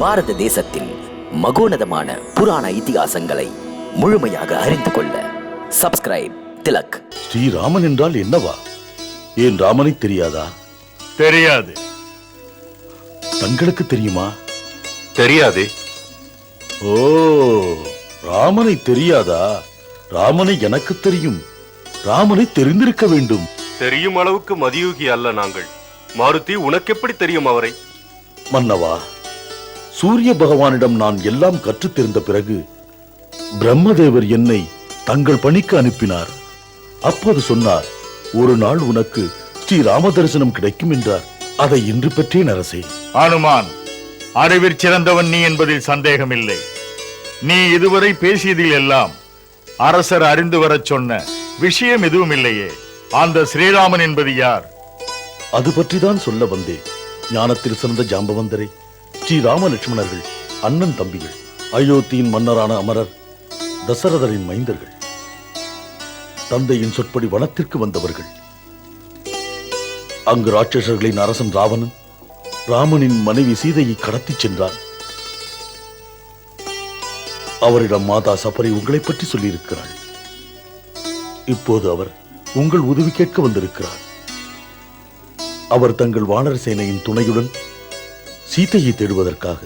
பாரத தேசத்தின் மகோனதமான புராண இதிகாசங்களை முழுமையாக அறிந்து கொள்ள சப்ஸ்கிரைப் திலக். ஸ்ரீராமன் என்றால் என்னவா? ஏன் ராமனை தெரியாதா? தெரியாது. தங்களுக்கு தெரியுமா? தெரியாதே. ஓ ராமனை தெரியாதா? ராமனை எனக்கு தெரியும். ராமனை தெரிந்திருக்க வேண்டும். தெரியும் அளவுக்கு மதியூகி அல்ல நாங்கள். மாருதி உனக்கெப்படி தெரியும் அவரை? மன்னவா? சூரிய பகவானிடம் நான் எல்லாம் கற்றுத் தெரிந்த பிறகு பிரம்மதேவர் என்னை தங்கள் பணிக்கு அனுப்பினார். அப்போது சொன்னார் ஒரு நாள் உனக்கு ஸ்ரீ ராம தரிசனம் கிடைக்கும் என்றார். அதை இன்று பெற்றேன் அரசே. அனுமான் அறிவிற் சிறந்தவன் நீ என்பதில் சந்தேகமில்லை. நீ இதுவரை பேசியதில் எல்லாம் அரசர் அறிந்து வரச் சொன்ன விஷயம் எதுவும் இல்லையே அந்த ஸ்ரீராமன் என்பது யார்? அது பற்றிதான் சொல்ல வந்தேன் ஞானத்தில் சிறந்த ஜாம்பவந்தரை. ஸ்ரீ லட்சுமணர்கள் அண்ணன் தம்பிகள் அயோத்தியின் மன்னரான அமரர் தசரதரின் மைந்தர்கள் தந்தையின் சொற்படி வனத்திற்கு வந்தவர்கள். அங்கு ராட்சசர்களின் அரசன் ராவணன் ராமனின் மனைவி சீதையை கடத்திச் சென்றான். அவரிடம் மாதா சபரி உங்களை பற்றி சொல்லியிருக்கிறாள். இப்போது அவர் உங்கள் உதவி கேட்க வந்திருக்கிறார். அவர் தங்கள் வானர சேனையின் துணையுடன் சீதையை தேடுவதற்காக.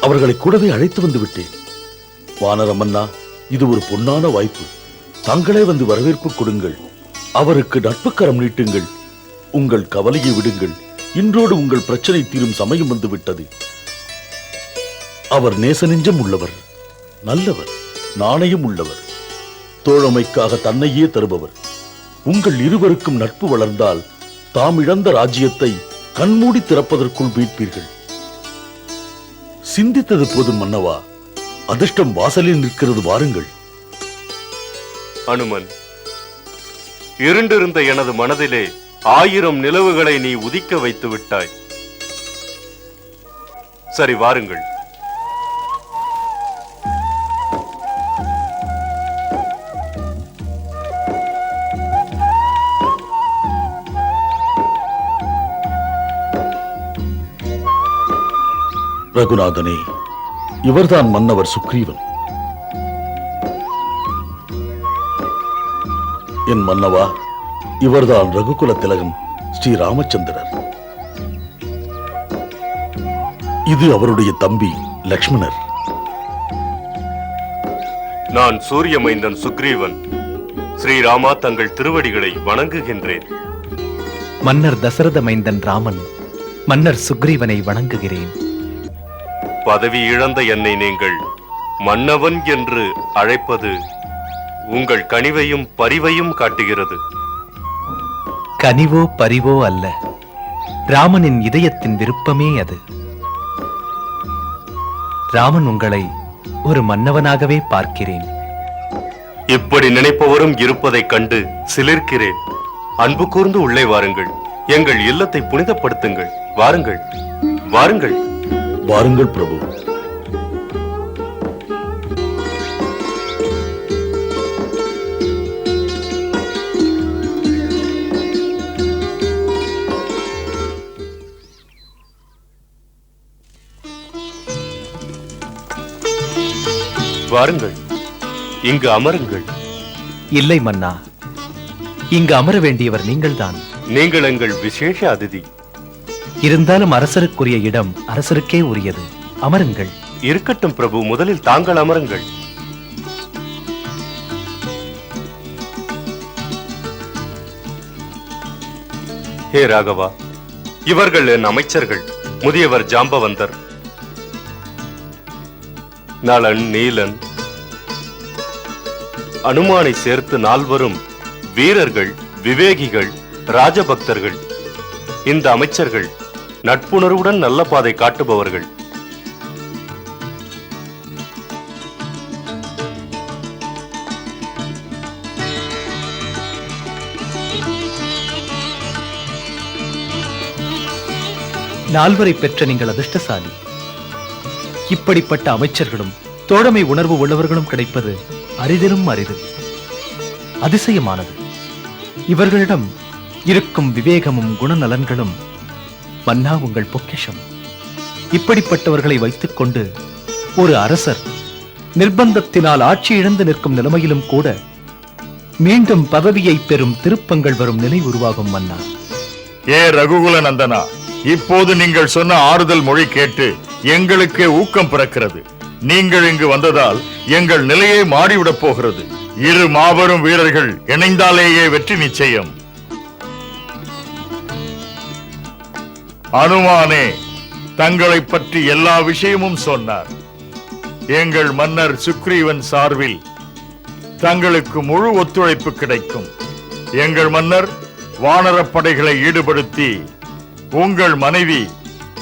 அவர்களை கூடவே அழைத்து வந்து விட்டேன். வானரமன்னா இது ஒரு பொன்னான வாய்ப்பு. தாங்களே வந்து வரவேற்பு கொடுங்கள். அவருக்கு நட்புக்கரம் நீட்டுங்கள். உங்கள் கவலையை விடுங்கள். இன்றோடு உங்கள் பிரச்சனை தீரும் சமயம் வந்து விட்டது. அவர் நேச நெஞ்சம் உள்ளவர். நல்லவர். நாணயம் உள்ளவர். தோழமைக்காக தன்னையே தருபவர். உங்கள் இருவருக்கும் நட்பு வளர்ந்தால் தாம் இழந்த ராஜ்யத்தை கண்மூடி திறப்பதற்குள் மீட்பீர்கள் சிந்தித்தது போதும் மன்னவா அதிர்ஷ்டம் வாசலில் நிற்கிறது வாருங்கள். அனுமன் இருண்டிருந்த எனது மனதிலே ஆயிரம் நிலவுகளை நீ உதிக்க வைத்து விட்டாய் சரி வாருங்கள். ரகுநாதனே இவர்தான் மன்னவர் சுக்ரீவன். என் மன்னவா இவர்தான் ரகுகுல திலகன் ஸ்ரீ ராமச்சந்திரர். இது அவருடைய தம்பி லக்ஷ்மணர். நான் சூரிய மைந்தன் சுக்ரீவன். ஸ்ரீராமா தங்கள் திருவடிகளை வணங்குகின்றேன். மன்னர் தசரத மைந்தன் ராமன் மன்னர் சுக்ரீவனை வணங்குகிறேன். பதவி இழந்த என்னை நீங்கள் மன்னவன் என்று அழைப்பது உங்கள் கனிவையும் பரிவையும் காட்டுகிறது. கனிவோ பரிவோ அல்ல. ராமனின் இதயத்தின் விருப்பமே அது. ராமன் உங்களை ஒரு மன்னவனாகவே பார்க்கிறேன். இப்படி நினைப்பவரும் இருப்பதைக் கண்டு சிலிர்க்கிறேன். அன்பு கூர்ந்து உள்ளே வாருங்கள். எங்கள் இல்லத்தை புனிதப்படுத்துங்கள். வாருங்கள். வாருங்கள். வாருங்கள் பிரபு. வாருங்கள். இங்கு அமருங்கள். இல்லை மன்னா. இங்கு அமர வேண்டியவர் நீங்கள்தான். நீங்கள் எங்கள் விசேஷ அதிதி. இருந்தாலும் அரசருக்குரிய இடம் அரசருக்கே உரியது. அமருங்கள். இருக்கட்டும் பிரபு முதலில் தாங்கள் அமருங்கள். ஹே ராகவா இவர்கள் என் அமைச்சர்கள் முதியவர் ஜாம்பவந்தர். நளன் நீலன். அனுமானை சேர்த்து நால்வரும் வீரர்கள் விவேகிகள் ராஜபக்தர்கள். இந்த அமைச்சர்கள் நட்புணர்வுடன் நல்ல பாதை காட்டுபவர்கள். நால்வரை பெற்ற நீங்கள் அதிர்ஷ்டசாலி. இப்படிப்பட்ட அமைச்சர்களும் தோழமை உணர்வு உள்ளவர்களும் கிடைப்பது அரிதிலும் அரிது. அதிசயமானது. இவர்களிடம் இருக்கும் விவேகமும் குணநலன்களும் மன்னா உங்கள் பொக்கிஷம். இப்படிப்பட்டவர்களை வைத்துக்கொண்டு ஒரு அரசர் நிர்பந்தத்தினால் ஆட்சி இழந்து நிற்கும் நிலைமையிலும் கூட மீண்டும் பதவியை பெறும் திருப்பங்கள் வரும் நிலை உருவாகும் மன்னா. ஏ ரகுகுல நந்தனா இப்போது நீங்கள் சொன்ன ஆறுதல் மொழி கேட்டு எங்களுக்கே ஊக்கம் பிறக்கிறது. நீங்கள் இங்கு வந்ததால் எங்கள் நிலையை மாறிவிடப் போகிறது. இரு மாபெரும் வீரர்கள் இணைந்தாலேயே வெற்றி நிச்சயம். அனுமானே தங்களை பற்றி எல்லா விஷயமும் சொன்னார். எங்கள் மன்னர் சுக்ரீவன் சார்பில் தங்களுக்கு முழு ஒத்துழைப்பு கிடைக்கும். எங்கள் மன்னர் வானரப்படைகளை ஈடுபடுத்தி உங்கள் மனைவி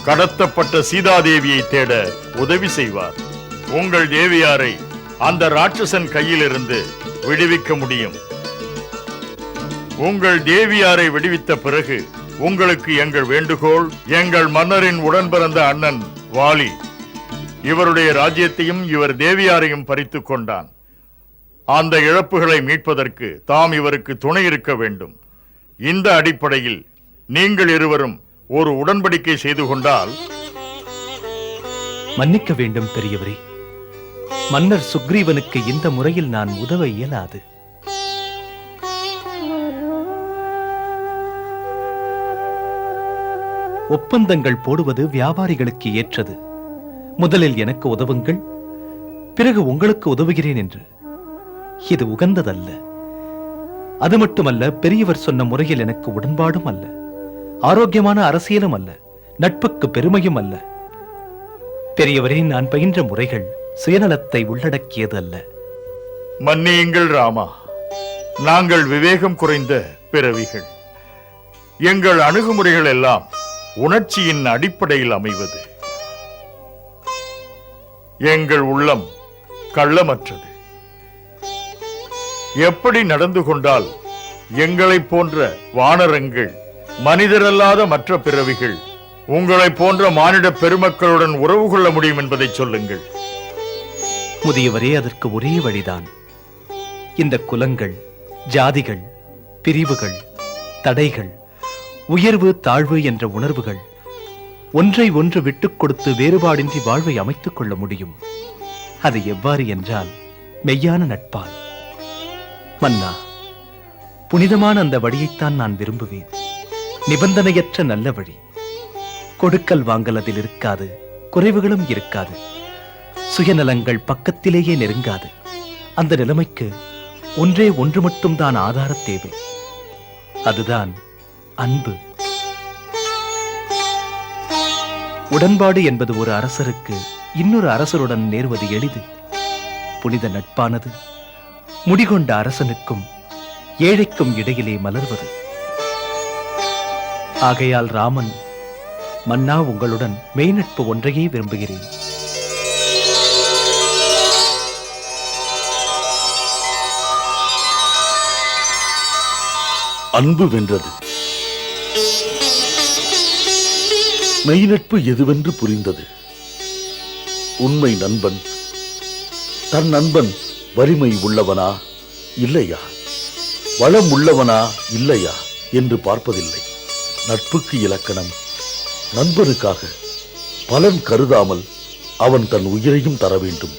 கடத்தப்பட்ட சீதாதேவியை தேட உதவி செய்வார். உங்கள் தேவியாரை அந்த ராட்சசன் கையிலிருந்து விடுவிக்க முடியும். உங்கள் தேவியாரை விடுவித்த பிறகு உங்களுக்கு எங்கள் வேண்டுகோள் எங்கள் மன்னரின் உடன் பிறந்த அண்ணன் வாலி. இவருடைய ராஜ்யத்தையும் இவர் தேவியாரையும் பறித்துக் கொண்டான். அந்த இழப்புகளை மீட்பதற்கு தாம் இவருக்கு துணை இருக்க வேண்டும். இந்த அடிப்படையில் நீங்கள் இருவரும் ஒரு உடன்படிக்கை செய்து கொண்டால் மன்னிக்க வேண்டும் பெரியவரே. மன்னர் சுக்ரீவனுக்கு இந்த முறையில் நான் உதவ இயலாது. ஒப்பந்தங்கள் போடுவது வியாபாரிகளுக்கு ஏற்றது. முதலில் எனக்கு உதவுங்கள் பிறகு உங்களுக்கு உதவுகிறேன் என்று. இது உகந்ததல்ல. அது மட்டுமல்ல பெரியவர் சொன்ன முறையில் எனக்கு உடன்பாடும் அல்ல. ஆரோக்கியமான அரசியலும் அல்ல. நட்புக்கு பெருமையும் அல்ல. பெரியவரே நான் பயின்ற முறைகள் சுயநலத்தை உள்ளடக்கியது அல்ல. மன்னியுங்கள் ராமா. நாங்கள் விவேகம் குறைந்த பிறவிகள். எங்கள் அணுகுமுறைகள் எல்லாம் உணர்ச்சியின் அடிப்படையில் அமைவது. எங்கள் உள்ளம் கள்ளமற்றது. எப்படி நடந்து கொண்டால் எங்களைப் போன்ற வானரங்கள் மனிதரல்லாத மற்ற பிறவிகள் உங்களைப் போன்ற மானிட பெருமக்களுடன் உறவு கொள்ள முடியும் என்பதை சொல்லுங்கள். முதியவரே அதற்கு ஒரே வழிதான். இந்த குலங்கள் ஜாதிகள் பிரிவுகள் தடைகள் உயர்வு தாழ்வு என்ற உணர்வுகள் ஒன்றை ஒன்று விட்டுக் கொடுத்து வேறுபாடின்றி வாழ்வை அமைத்துக் கொள்ள முடியும். அது எவ்வாறு என்றால் மெய்யான நட்பால். மன்னா புனிதமான அந்த வழியைத்தான் நான் விரும்புவேன். நிபந்தனையற்ற நல்ல வழி. கொடுக்கல் வாங்கல் அதில் இருக்காது குறைவுகளும் இருக்காது. சுயநலங்கள் பக்கத்திலேயே நெருங்காது. அந்த நிலைமைக்கு ஒன்றே ஒன்று மட்டும்தான் ஆதார தேவை. அதுதான் அன்பு. உடன்பாடு என்பது ஒரு அரசருக்கு இன்னொரு அரசருடன் நேர்வது எளிது. புனித நட்பானது முடிகொண்ட அரசனுக்கும் ஏழைக்கும் இடையிலே மலர்வது. ஆகையால் ராமன் மன்னா உங்களுடன் மெய்நட்பு ஒன்றையே விரும்புகிறேன். அன்பு வென்றது. மெய்நட்பு எதுவென்று புரிந்தது? உண்மை நண்பன் தன் நண்பன் வலிமை உள்ளவனா? இல்லையா? வளம் உள்ளவனா? இல்லையா? என்று பார்ப்பதில்லை. நட்புக்கு இலக்கணம். நண்பனுக்காக பலன் கருதாமல் அவன் தன் உயிரையும் தர வேண்டும்.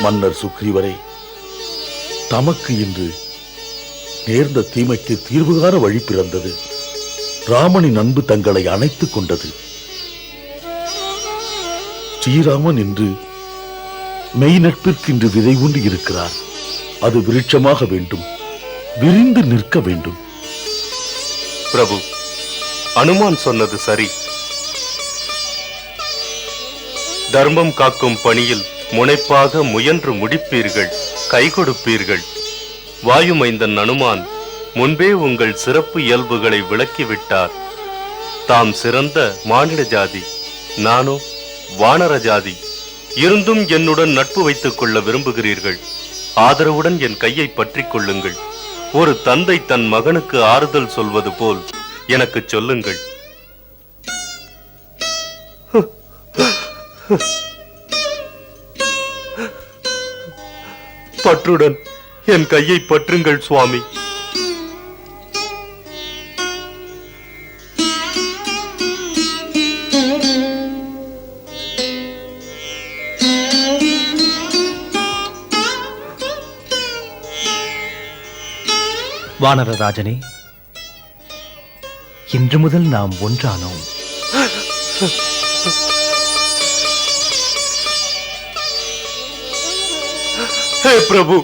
மன்னர் சுக்ரீவரே தமக்கு இன்று நேர்ந்த தீமைக்கு தீர்வு காண வழி பிறந்தது. ராமனின் அன்பு தங்களை அணைத்துக் கொண்டது. ஸ்ரீராமன் இன்று மெய் நட்பிற்கு இன்று விதை உண்டு இருக்கிறார். அது விருட்சமாக வேண்டும். விரிந்து நிற்க வேண்டும். பிரபு அனுமான் சொன்னது சரி. தர்மம் காக்கும் பணியில் முனைப்பாக முயன்று முடிப்பீர்கள் கை கொடுப்பீர்கள். வாயுமைந்தன் அனுமான் முன்பே உங்கள் சிறப்பு இயல்புகளை விளக்கிவிட்டார். தாம் சிறந்த மானிட ஜாதி நானோ வானர ஜாதி இருந்தும் என்னுடன் நட்பு வைத்துக் கொள்ள விரும்புகிறீர்கள். ஆதரவுடன் என் கையை பற்றி கொள்ளுங்கள். ஒரு தந்தை தன் மகனுக்கு ஆறுதல் சொல்வது போல் எனக்கு சொல்லுங்கள். பற்றுடன் என் கையை பற்றுங்கள் சுவாமி. வானரராஜனே இன்று முதல் நாம் ஒன்றானோம் ஹே பிரபு